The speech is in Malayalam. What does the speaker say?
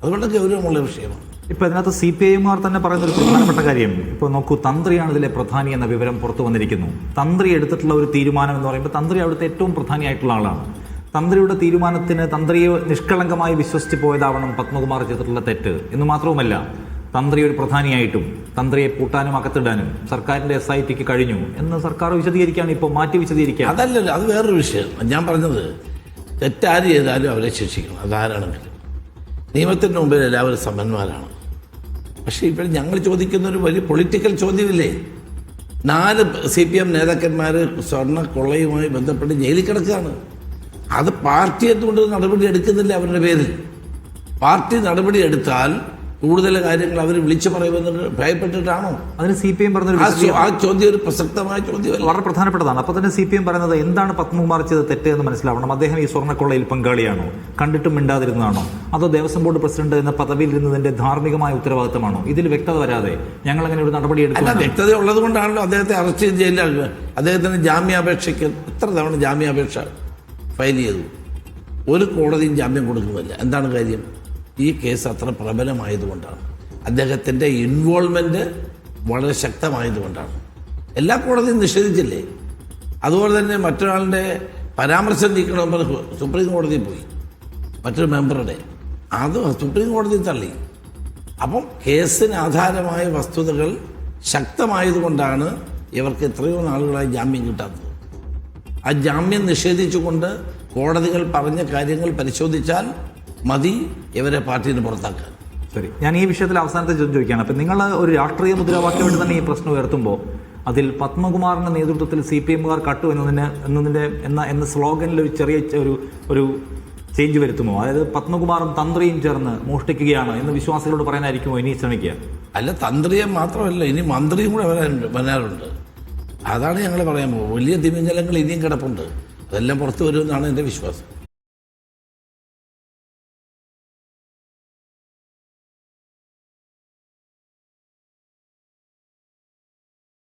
അത് വളരെ ഗൗരവമുള്ള വിഷയമാണ്. ഇപ്പൊ ഇതിനകത്ത് സി പി ഐമാർ തന്നെ പറയുന്ന ഒരു പ്രധാനപ്പെട്ട കാര്യം. ഇപ്പൊ നോക്കൂ തന്ത്രിയാണ് ഇതിലെ പ്രധാനി എന്ന വിവരം പുറത്തു വന്നിരിക്കുന്നു. തന്ത്രി എടുത്തിട്ടുള്ള ഒരു തീരുമാനം എന്ന് പറയുമ്പോൾ തന്ത്രി അവിടുത്തെ ഏറ്റവും പ്രധാനിയായിട്ടുള്ള ആളാണ്. തന്ത്രിയുടെ തീരുമാനത്തിന് തന്ത്രിയെ നിഷ്കളങ്കമായി വിശ്വസിച്ച് പോയതാവണം പത്മകുമാർ ചെയ്തിട്ടുള്ള തെറ്റ്. എന്ന് മാത്രവുമല്ല തന്ത്രി ഒരു പ്രധാനിയായിട്ടും തന്ത്രിയെ പൂട്ടാനും അകത്തിടാനും സർക്കാരിന്റെ എസ് ഐ ടിക്ക് കഴിഞ്ഞു എന്ന് സർക്കാർ വിശദീകരിക്കുകയാണ് ഇപ്പോൾ മാറ്റി വിശദീകരിക്കുക അതല്ലല്ലോ അത് വേറൊരു വിഷയം. ഞാൻ പറഞ്ഞത് തെറ്റാര് ചെയ്താലും അവരെ ശിക്ഷിക്കണം. അതാരാണെങ്കിലും. നിയമത്തിന് മുമ്പിൽ എല്ലാവരും സമന്മാരാണ് പക്ഷേ ഇപ്പോൾ ഞങ്ങൾ ചോദിക്കുന്ന ഒരു വലിയ പൊളിറ്റിക്കൽ ചോദ്യമില്ലേ? നാല് സി പി എം നേതാക്കന്മാർ സ്വർണ കൊള്ളയുമായി ബന്ധപ്പെട്ട് ജയിലിൽ കിടക്കുകയാണ്. അത് പാർട്ടി എന്തുകൊണ്ട് നടപടി എടുക്കുന്നില്ല അവരുടെ പേരിൽ? പാർട്ടി നടപടി എടുത്താൽ കൂടുതൽ കാര്യങ്ങൾ അവർ വിളിച്ചു പറയുമെന്ന് ഭയപ്പെട്ടിട്ടാണോ? അതിന് സി പി എം പറഞ്ഞൊരു ആ ചോദ്യം ഒരു പ്രസക്തമായ ചോദ്യം വളരെ പ്രധാനപ്പെട്ടതാണ്. അപ്പോൾ തന്നെ സി പി എം പറയുന്നത് എന്താണ് പത്മകുമാർ ചെയ്ത് തെറ്റ് എന്ന് മനസ്സിലാവണം. അദ്ദേഹം ഈ സ്വർണക്കൊള്ളയിൽ പങ്കാളിയാണോ? കണ്ടിട്ടും മിണ്ടാതിരുന്നതാണോ? അതോ ദേവസ്വം ബോർഡ് പ്രസിഡന്റ് എന്ന പദവിയിൽ ഇരുന്നതിന്റെ ധാർമ്മികമായ ഉത്തരവാദിത്തമാണോ? ഇതിൽ വ്യക്തത വരാതെ ഞങ്ങൾ അങ്ങനെ ഒരു നടപടി എടുക്കുക എടുക്കും വ്യക്തത ഉള്ളത് കൊണ്ടാണല്ലോ അദ്ദേഹത്തെ അറസ്റ്റ് ചെയ്ത് ജയിലിൽ അദ്ദേഹത്തിന് ജാമ്യാപേക്ഷയ്ക്ക് എത്ര തവണ ജാമ്യാപേക്ഷ ഫയൽ ചെയ്തു? ഒരു കോടതിയും ജാമ്യം കൊടുക്കുന്നില്ല. എന്താണ് കാര്യം? ഈ കേസ് അത്ര പ്രബലമായതുകൊണ്ടാണ്. അദ്ദേഹത്തിന്റെ ഇൻവോൾവ്മെന്റ് വളരെ ശക്തമായതുകൊണ്ടാണ്. എല്ലാ കോടതിയും നിഷേധിച്ചില്ലേ? അതുപോലെ തന്നെ മറ്റൊരാളുടെ പരാമർശം നീക്കണമെന്ന് സുപ്രീം കോടതിയിൽ പോയി. മറ്റൊരു മെമ്പറുടെ. അത് സുപ്രീം കോടതി തള്ളി. അപ്പം കേസിന് ആധാരമായ വസ്തുതകൾ ശക്തമായതുകൊണ്ടാണ് ഇവർക്ക് എത്രയോ നാളുകളായി ജാമ്യം കിട്ടാത്തത്. ആ ജാമ്യം നിഷേധിച്ചുകൊണ്ട് കോടതികൾ പറഞ്ഞ കാര്യങ്ങൾ പരിശോധിച്ചാൽ മതി ഇവരെ പാർട്ടിയിൽ നിന്ന് പുറത്താക്കാൻ ശരി. ഞാൻ ഈ വിഷയത്തിൽ അവസാനത്തെ ചോദ്യം ചോദിക്കുകയാണ്. അപ്പൊ നിങ്ങൾ ഒരു രാഷ്ട്രീയ മുദ്രാവാക്യമായിട്ട് തന്നെ ഈ പ്രശ്നം ഉയർത്തുമ്പോൾ അതിൽ പത്മകുമാറിന്റെ നേതൃത്വത്തിൽ സി പി എമ്മുകാർ കട്ടു എന്നതിന് എന്നതിന്റെ എന്ന എന്ന സ്ലോഗനിൽ ഒരു ചെറിയ ഒരു ഒരു ചേഞ്ച് വരുത്തുമോ? അതായത് പത്മകുമാറും തന്ത്രിയും ചേർന്ന് മോഷ്ടിക്കുകയാണ് എന്ന് വിശ്വാസികളോട് പറയാനായിരിക്കുമോ? ഇനി ശ്രമിക്കുക. അല്ല തന്ത്രിയെ മാത്രമല്ല ഇനി മന്ത്രിയും കൂടെ വരാൻ വരാറുണ്ട്. അതാണ് ഞങ്ങൾ പറയാൻ പോകുന്നത്. വലിയ തിമിംഗലങ്ങൾ ഇനിയും കിടപ്പുണ്ട്. അതെല്ലാം പുറത്തു വരുമെന്നാണ് എന്റെ വിശ്വാസം.